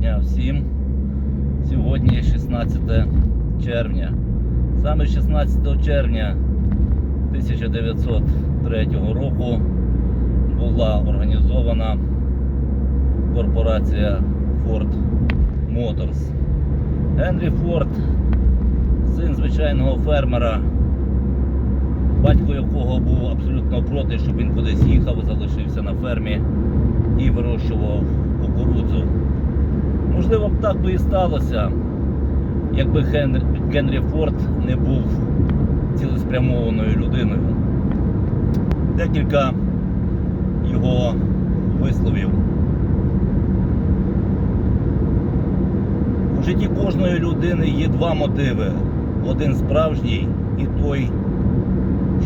дня всім. Сьогодні 16 червня. Саме 16 червня 1903 року була організована корпорація Ford Motors. Генрі Форд, син звичайного фермера, батько якого був абсолютно проти, щоб він кудись їхав, залишився на фермі і вирощував кукурудзу. Можливо, б так би і сталося, якби Генрі, Форд не був цілеспрямованою людиною. Декілька його висловів. У житті кожної людини є два мотиви. Один справжній і той,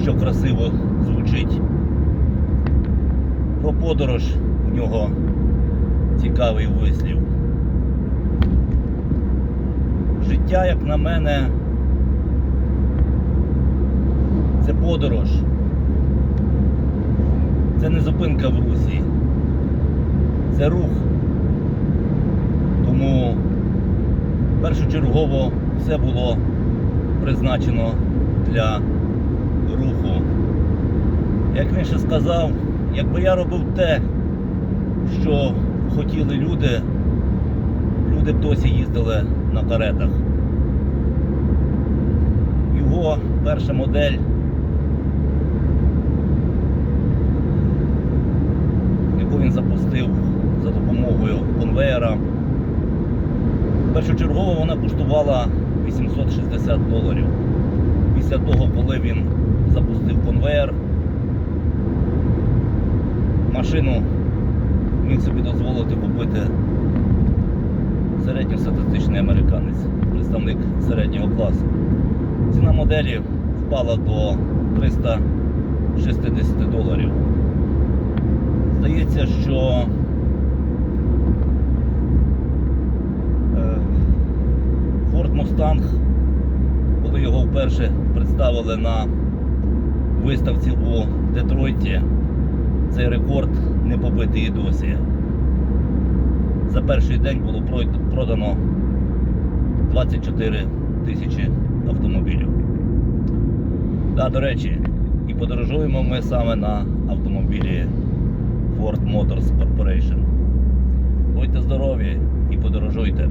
що красиво звучить. Про подорож у нього цікавий вислів. Життя, як на мене, це подорож. Це не зупинка в русі. Це рух. Тому першочергово все було призначено для руху. Як він ще сказав, якби я робив те, що хотіли люди, люди б досі їздили на каретах. Його перша модель, яку він запустив за допомогою конвеєра, першочергово вона коштувала 860 доларів. Після того, коли він запустив конвеєр, машину міг собі дозволити купити середньостатистичний американець, представник середнього класу. Ціна моделі впала до 360 доларів. Здається, що е, Ford Mustang, коли його вперше представили на виставці у Детройті, цей рекорд не побитий і досі. За перший день було продано 24 тисячі автомобілів. Да, до речі, і подорожуємо ми саме на автомобілі Ford Motors Corporation. Будьте здорові і подорожуйте.